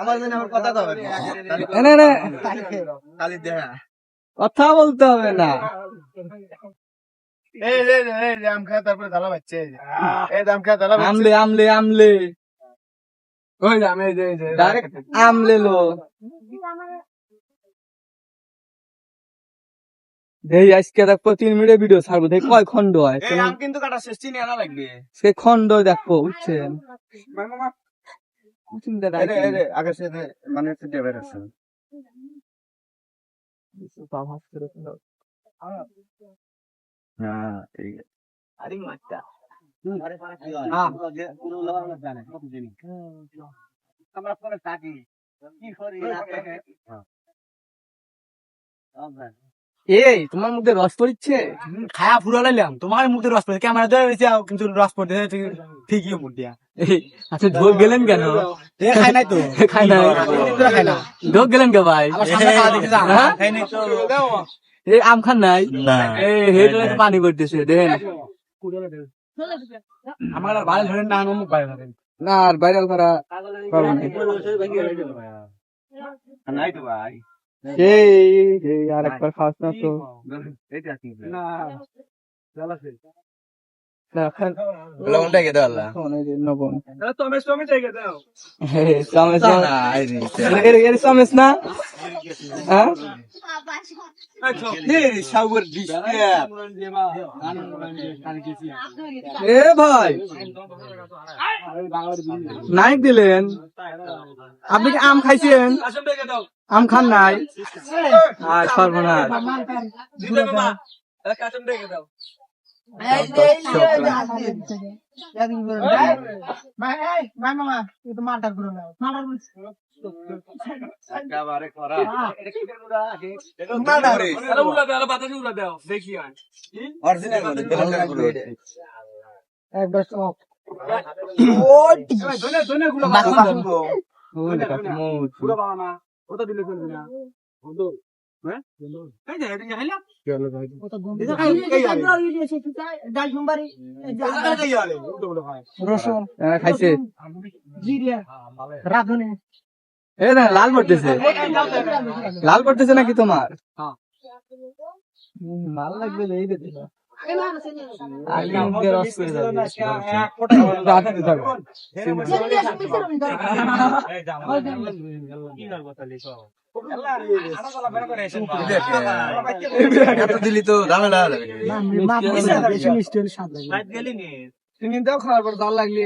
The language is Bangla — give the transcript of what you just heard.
আমার জন্য আমার কথা কবে? এনে রে খালি দেখা। কথা বলতে হবে না। তারপরে ধালা বাচ্চা আমলে আমলে আমলে। ওই দাম যে এই যে ডাইরেক্ট আমলে লো। এই আজকে দেখব তিন মিনিটের ভিডিও ছাড়বো। দেখ কয় খন্ড হয়। কিন্তু কাটা শেষ চিনি লাগবে। সে খন্ড দেখব বুঝছেন? মানে সিটে বের আছে। হ্যাঁ আমরা পরে থাকি। কি করি? এই তোমার মধ্যে রস পড়ছে খায়া ফুরা লাইলাম তোমার মুখে রস পড়ে ক্যামেরা ধরে রয়েছে কিন্তু রস পড়তে ঠিকই মুখ দিয়া। আচ্ছা ঢোক গেলেন কেন? এ খাই নাই তো। খাই নাই। খাই না ঢোক গেলেন কে ভাই? যা হ্যাঁ? খাই নাই তো। এই আম খান নাই? এই পানি করতেছে দেখেন আমার আর ধরেন না মুখ বাইরে ধরেন। না আর ভাইরাল করা? নাই তো ভাই। এই এই আর একবার খাওয়াস না তো। না এ ভাই নাইক দিলেন। আপনি কি আম খাইছেন? আম খান নাই? আর সর্বনাশ। করা তেলেঙ্গানা গুলো একবার সব রসুন না লাল পড়তেছে লাল পড়তেছে নাকি তোমার লাল লাগবে দিলি তো ঝামেলা হবে দাও খাওয়ার পর জাল লাগলে